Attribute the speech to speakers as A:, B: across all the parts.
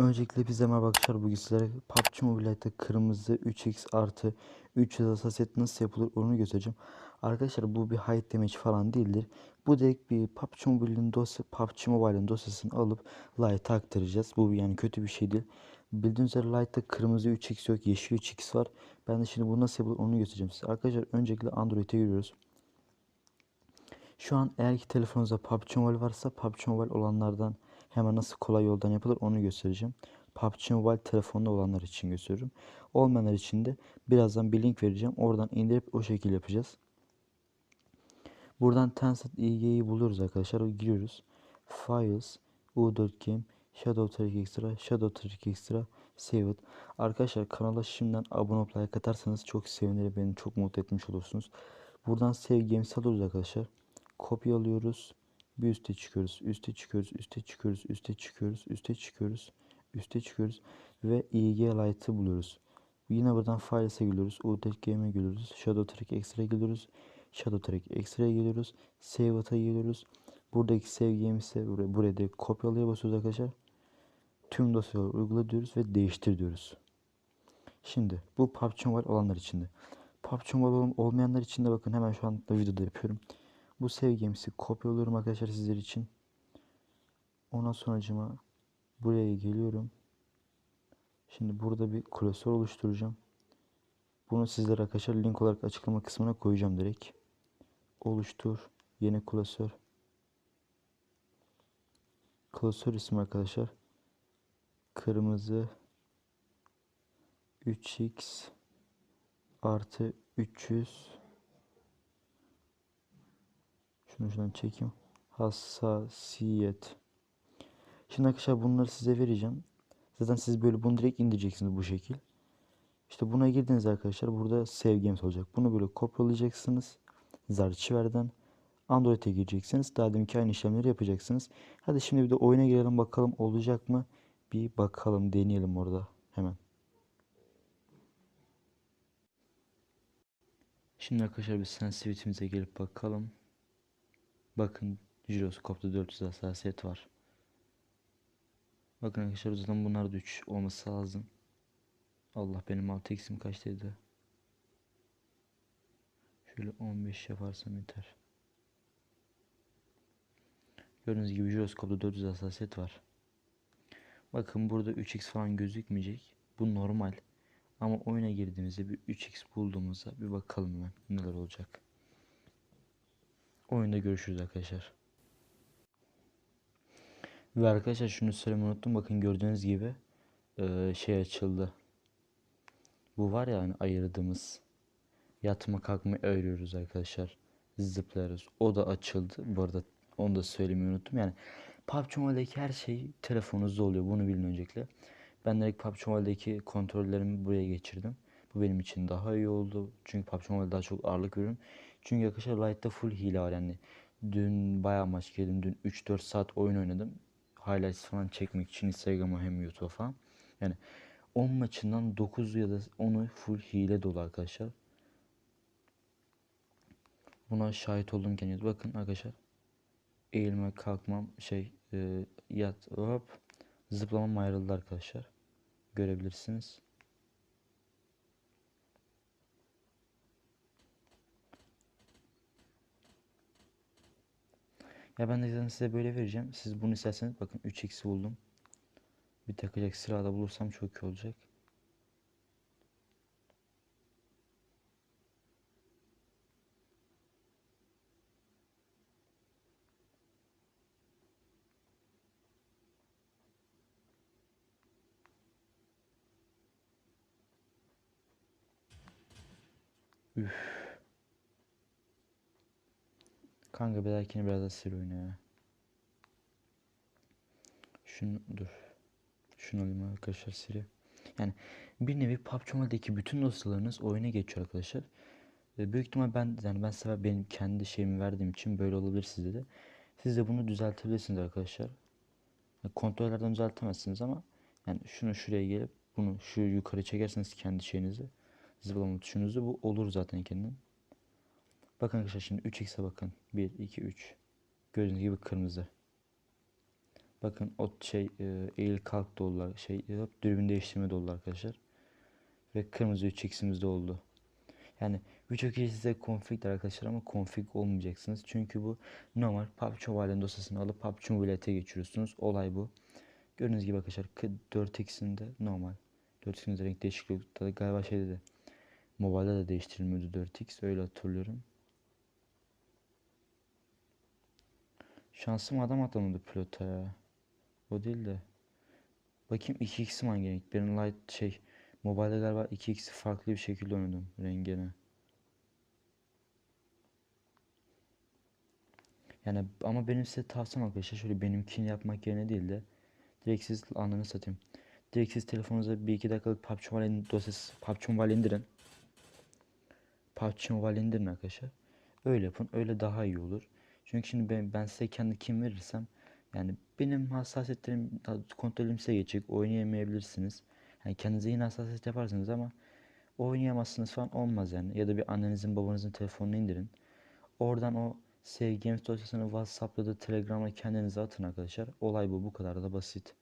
A: Öncelikle bize merhaba arkadaşlar. Bugün sizlere PUBG Mobile'de kırmızı 3x artı 300 hassasiyet nasıl yapılır onu göstereceğim. Arkadaşlar bu bir hide damage falan değildir. Bu direkt bir PUBG Mobile'in dosya, PUBG Mobile'in dosyasını alıp Lite'a aktaracağız. Bu yani kötü bir şey değil. Bildiğiniz üzere Lite'da kırmızı 3x yok, yeşil 3x var. Ben de şimdi bu nasıl yapılır onu göstereceğim size. Arkadaşlar öncelikle Android'e giriyoruz. Şu an eğer ki telefonunuzda PUBG Mobile varsa PUBG Mobile olanlardan hemen nasıl kolay yoldan yapılır onu göstereceğim. PUBG Mobile telefonda olanlar için gösteriyorum. Olmayanlar için de birazdan bir link vereceğim. Oradan indirip o şekilde yapacağız. Buradan Tencent IG'yi buluyoruz arkadaşlar. Giriyoruz. Files, U4 Game, Shadow Trick Extra, Shadow Trick Extra, Save It. Arkadaşlar kanala şimdiden abone olup like atarsanız çok sevinirim. Beni çok mutlu etmiş olursunuz. Buradan Save Games alıyoruz arkadaşlar. Kopya alıyoruz. Bir üste çıkıyoruz, üste çıkıyoruz, üste çıkıyoruz, üste çıkıyoruz, üste çıkıyoruz, üste çıkıyoruz ve IG Lite'ı buluyoruz. Yine buradan Files'e geliyoruz, UTech Game'e geliyoruz, Shadow Trick Extra'ya geliyoruz, Shadow Trick Extra'ya geliyoruz, Save At'a geliyoruz. Buradaki Save Games'e buraya, buraya da kopyalaya basıyoruz arkadaşlar. Tüm dosyaları uygula diyoruz ve değiştir diyoruz. Şimdi bu PUBG Mobile olanlar içinde. PUBG Mobile olmayanlar için de bakın hemen şu anda videoda yapıyorum. Bu games'i kopyalıyorum arkadaşlar sizler için. Ondan sonracıma buraya geliyorum. Şimdi burada bir klasör oluşturacağım. Bunu sizlere arkadaşlar link olarak açıklama kısmına koyacağım direkt. Oluştur. Yeni klasör. Klasör ismi arkadaşlar. Kırmızı 3x artı 300 şunu şuradan çekeyim. Hassasiyet. Şimdi arkadaşlar bunları size vereceğim. Zaten siz böyle bunu direkt indireceksiniz bu şekil. İşte buna girdiniz arkadaşlar. Burada games olacak. Bunu böyle kopyalayacaksınız. Zarchiver'den Android'e gireceksiniz. Daha deminki aynı işlemleri yapacaksınız. Hadi şimdi bir de oyuna girelim bakalım olacak mı? Bir bakalım deneyelim orada hemen. Şimdi arkadaşlar bir sensitivity'mize gelip bakalım. Bakın jiroskopta 400 hassasiyet var. Bakın arkadaşlar zaten bunlar da 3 olması lazım. Allah benim 6x'im kaçtaydı? Şöyle 15 yaparsam yeter. Gördüğünüz gibi jiroskopta 400 hassasiyet var. Bakın burada 3x falan gözükmeyecek. Bu normal. Ama oyuna girdiğimizde bir 3x bulduğumuzda bir bakalım hemen neler olacak. Oyunda görüşürüz arkadaşlar. Ve arkadaşlar şunu söylemeyi unuttum. Bakın gördüğünüz gibi e, şey açıldı. Bu var ya hani ayırdığımız yatma kalkma örüyoruz arkadaşlar. Zıplarız. O da açıldı. Bu arada onu da söylemeyi unuttum. Yani PUBG Mobile'deki her şey telefonunuzda oluyor. Bunu bilin öncelikle. Ben direkt PUBG Mobile'deki kontrollerimi buraya geçirdim. Bu benim için daha iyi oldu. Çünkü PUBG Mobile daha çok ağırlık veriyorum. Çünkü arkadaşlar Lite'da full hile yani. Dün bayağı maç girdim. Dün 3-4 saat oyun oynadım. Highlights falan çekmek için Instagram'a hem YouTube'a falan. Yani 10 maçından 9 ya da 10'u full hile dolu arkadaşlar. Buna şahit oldum kendiniz. Bakın arkadaşlar. Eğilme, kalkmam, şey, e, yat, hop, zıplamam ayrıldı arkadaşlar. Görebilirsiniz. Ya ben de zaten size böyle vereceğim. Siz bunu isterseniz bakın 3x'i buldum. Bir takacak sırada bulursam çok iyi olacak. Üf. Kanka bir dahakine biraz daha sil oyna ya. Şunu dur. Şunu alayım arkadaşlar siri. Yani bir nevi PUBG Mobile'deki bütün dosyalarınız oyuna geçiyor arkadaşlar. Ve büyük ihtimal ben yani ben size benim kendi şeyimi verdiğim için böyle olabilir sizde de. Siz de bunu düzeltebilirsiniz arkadaşlar. Yani kontrollerden düzeltemezsiniz ama yani şunu şuraya gelip bunu şu yukarı çekerseniz kendi şeyinizi zıplama tuşunuzu bu olur zaten kendim. Bakın arkadaşlar şimdi 3x'e bakın. 1, 2, 3. Gördüğünüz gibi kırmızı. Bakın o şey e, eğil kalk da oldu. Şey dürbün değiştirme de oldu arkadaşlar. Ve kırmızı 3x'imiz de oldu. Yani birçok kişi size config arkadaşlar ama config olmayacaksınız. Çünkü bu normal PUBG Mobile'in dosyasını alıp PUBG Mobile'e geçiriyorsunuz. Olay bu. Gördüğünüz gibi arkadaşlar 4x'inde normal. 4x'inde renk değişikliği galiba şeyde de mobilde de değiştirilmiyordu 4x öyle hatırlıyorum. Şansım adam atlamadı pilota ya. O değil de. Bakayım 2x'im hangi renk? Benim light şey mobilde galiba 2x'i farklı bir şekilde oynadım rengine. Yani ama benim size tavsiyem arkadaşlar şöyle benimkini yapmak yerine değil de direkt siz anlarını satayım. Direkt siz telefonunuza bir iki dakikalık PUBG Mobile dosyası PUBG Mobile indirin. PUBG Mobile indirin arkadaşlar. Öyle yapın. Öyle daha iyi olur. Çünkü şimdi ben, ben size kendi kim verirsem yani benim hassasiyetlerim kontrolüm size geçecek. Oynayamayabilirsiniz. Yani kendinize yine hassasiyet yaparsınız ama oynayamazsınız falan olmaz yani. Ya da bir annenizin babanızın telefonunu indirin. Oradan o Save dosyasını WhatsApp'ta da Telegram'a kendinize atın arkadaşlar. Olay bu. Bu kadar da basit.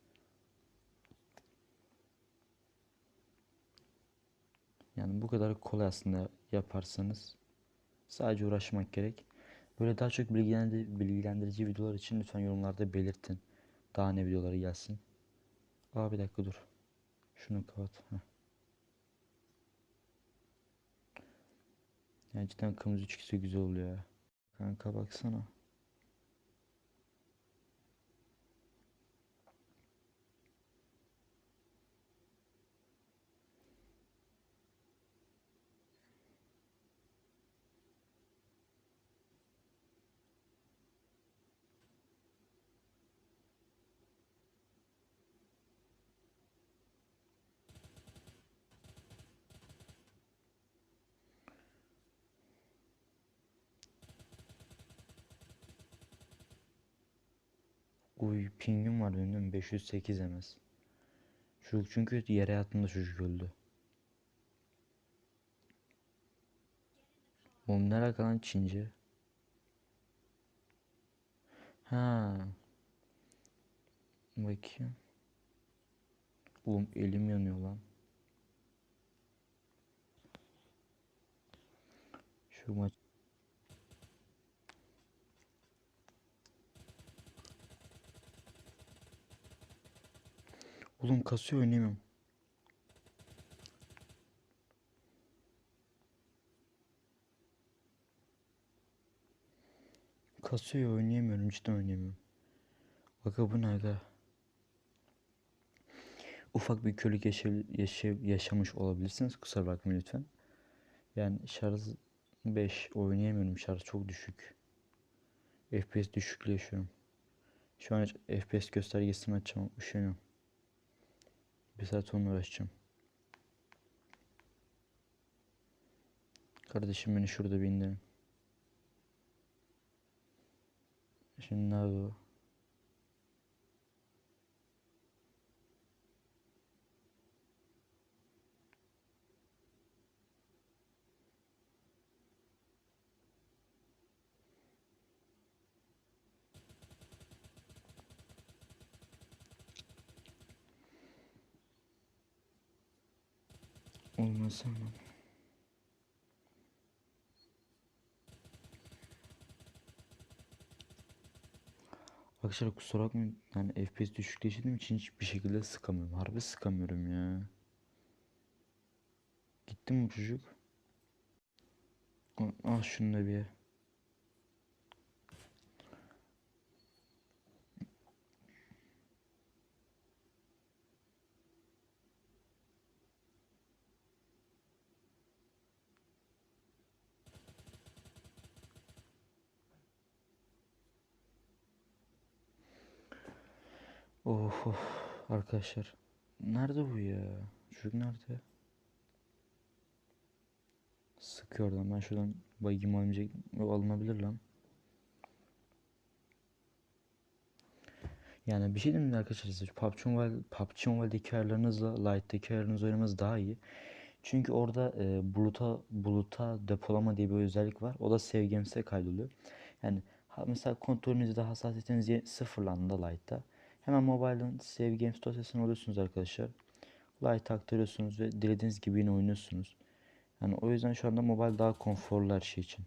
A: Yani bu kadar kolay aslında yaparsanız sadece uğraşmak gerek. Böyle daha çok bilgilendirici, bilgilendirici videolar için lütfen yorumlarda belirtin. Daha ne videoları gelsin. Aa bir dakika dur. Şunu kapat. Heh. Yani cidden kırmızı çıksa güzel oluyor ya. Kanka baksana. Uy pingim var benim değil mi? 508 ms. Çocuk çünkü yere yattığında çocuk öldü. Oğlum ne alaka lan Çince? Ha. Bakayım. Oğlum elim yanıyor lan. Şu maç Oğlum kasıyor oynayamıyorum. Kasıyor oynayamıyorum cidden oynayamıyorum. Baka bu ne aga? Ufak bir körlük yaşa yaşa yaşamış olabilirsiniz kusura bakmayın lütfen. Yani şarj 5 oynayamıyorum şarj çok düşük. FPS düşüklüğü yaşıyorum. Şu an FPS göstergesini açacağım üşeniyorum. Bir saat onunla uğraşacağım. Kardeşim beni şurada bir. Şimdi nerede o? Olmaz ama. Arkadaşlar kusura bakmayın. Yani FPS düşüklüğü yaşadığım için hiçbir şekilde sıkamıyorum. Harbi sıkamıyorum ya. Gitti mi çocuk? Al şunu da bir. Of of arkadaşlar. Nerede bu ya? Çocuk nerede? Sıkıyor oradan. Ben şuradan bayım alınacak. Alınabilir lan. Yani bir şey diyeyim mi arkadaşlar size? PUBG Mobile, PUBG Mobile'deki ayarlarınızla Lite'daki ayarlarınızı oynamanız daha iyi. Çünkü orada e, buluta buluta depolama diye bir özellik var. O da Save Games'e kaydoluyor. Yani mesela kontrolünüzde hassasiyetiniz ye- sıfırlandı Lite'da. Hemen mobile'dan Save Games dosyasını alıyorsunuz arkadaşlar. Lite aktarıyorsunuz ve dilediğiniz gibi yine oynuyorsunuz. Yani o yüzden şu anda mobile daha konforlu her şey için.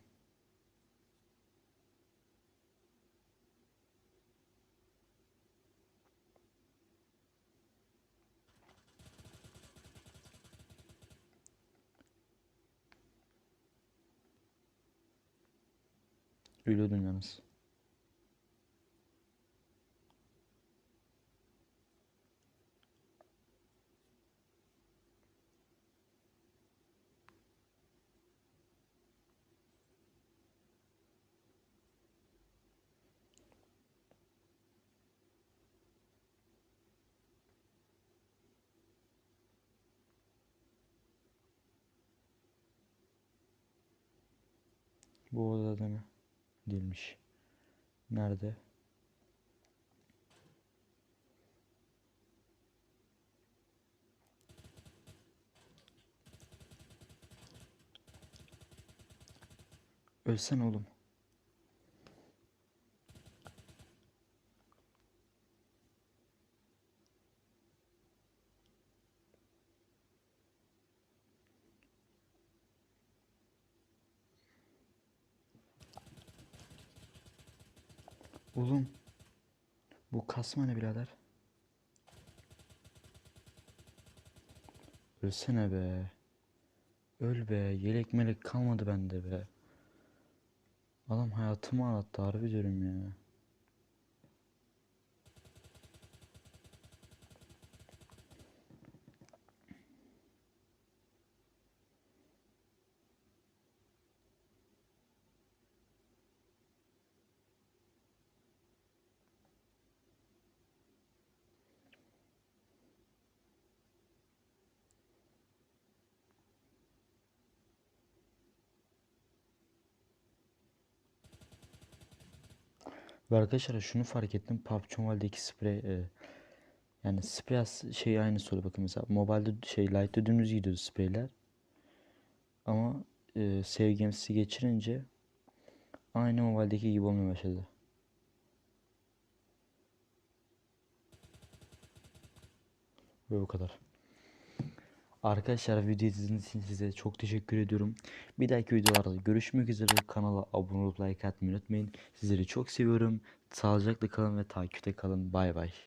A: Ölüyordum yalnız. Bu odada mı? Değilmiş. Nerede? Ölsen oğlum. Bu kasma ne birader? Ölsene be. Öl be. Yelek melek kalmadı bende be. Adam hayatımı ağlattı harbi diyorum ya. Ve arkadaşlar şunu fark ettim. PUBG Mobile'deki sprey e, yani sprey şey aynı soru bakın mesela mobilde şey light'ta dümdüz gidiyordu spreyler. Ama e, Save Games'i geçirince aynı mobildeki gibi olmaya başladı. Ve bu kadar. Arkadaşlar video izlediğiniz için size çok teşekkür ediyorum. Bir dahaki videolarda görüşmek üzere. Kanala abone olup like atmayı unutmayın. Sizleri çok seviyorum. Sağlıcakla kalın ve takipte kalın. Bay bay.